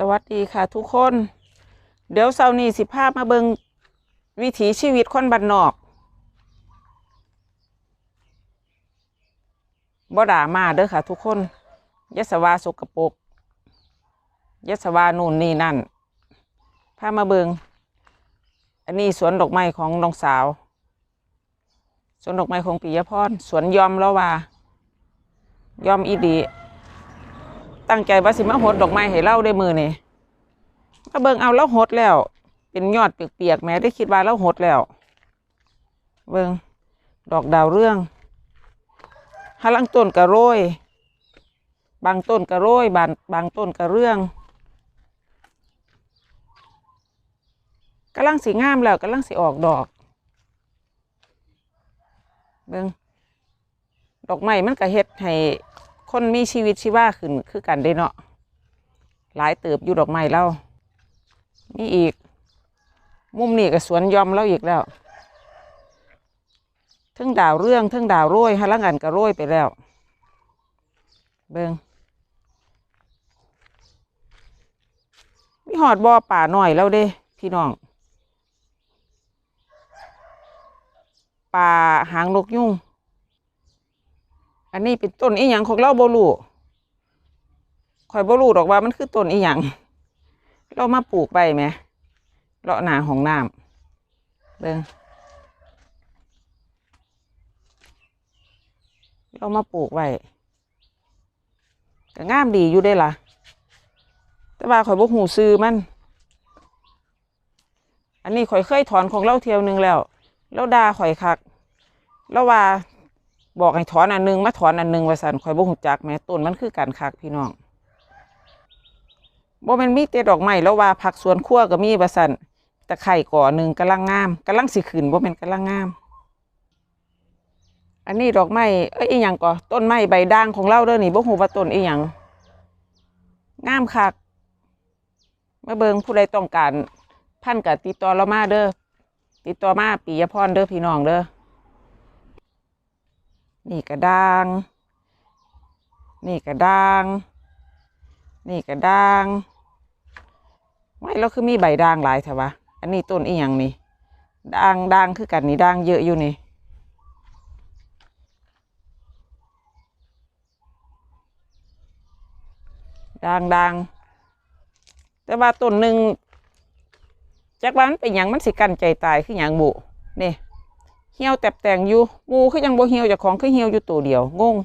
สวัสดีค่ะทุกคน เดี๋ยวเสาร์นี้สิภาพมาเบิงวิถีชีวิตคนบ้านนอกบ่ด่ามาเด้อค่ะทุกคนยศวาสกปรกยศวานู่นนี่นั่นพามาเบิงอันนี้สวนดอกไม้ของน้องสาว สวนดอกไม้ของปิยพรสวนยอมแล้วว่ายอมอีดี ตั้งใจว่าสิมาหดดอกไม้ให้เล่าได้มือนี่มาเบิ่งเอาแล้วหดแล้ว เป็นยอดเปียกๆแม้ได้คิดว่าแล้วหดแล้ว เบิ่งดอกดาวเรื่องหาลังต้นกระโรย บางต้นกระโรยบางบางต้นกระเรื่องกำลังสีงามแล้วกำลังสีออกดอก เบิ่งดอกไม้มันก็เฮ็ดให้ คนมีชีวิตชีวาขึ้นคือกันได้เนาะหลายเติบอยู่ดอกไม้เรามีอีก มุมนี้ก็สวนยอมเราอีกแล้วเทั้งดาวเรื่องเทั้งดาวโรยฮะลังอันก็โรยไปแล้ว เบิงมีหอดบ่อป่าหน่อยแล้วเด้ พี่น้องป่าหางนกยุง อันนี้เป็นต้นอีหยังของเราบ่รู้ข่อยบ่รู้ดอกว่ามันคือต้นอีหยังเรามาปลูกไปไหมเลาะหนาของน้ำเบิ่งเรามาปลูกไว้ก็งามดีอยู่ได้ล่ะ แต่ว่าข่อยบ่หูซื้อมัน อันนี้ข่อยเคยถอนของเราเที่ยวหนึงแล้ว แล้วด่าข่อยคัก แล้วว่า บอกให้ถอนอันหนึงมาถอนอันหนึงว่าสันข่อยบ่ฮู้จักแม่ต้นมันคือการคักพี่น้องบ่ม่นมีแต่ดอกไม้แล้วว่าผักสวนครัวก็มีว่าสันตะไคร่ก่อหนึ่งกำลังงามกำลังสิขึ้นบ่ม่นกำลังงาม อันนี้ดอกไม้เอ้ยอีหยังก่อต้นไม้ใบด่างของเราเด้อนี่บ่ฮู้ว่าต้นอีหยังงามคักมาเบิงผู้ใดต้องการพันธุ์ก็ติดต่อเรามาเด้อติดต่อมาปิยพรเด้อพี่น้องเด้อ นี่กระด้าง นี่กระด้าง นี่กระด้างไม่แล้วคือมีใบด่างหลายแถวะอันนี้ต้นอีหยังนี่ด่างด่างคือกันนี่ด่างเยอะอยู่นี่ด่างด่างแต่ว่าต้นหนึ่งจักว่ามันเป็นหยังมันสิกันใจตายคือหยังบุนี่ เหี่ยวแตบแต่งอยู่มูคือยังบ่เหี่ยวจากของคือเหี่ยวอยู่ตัวเดียวงง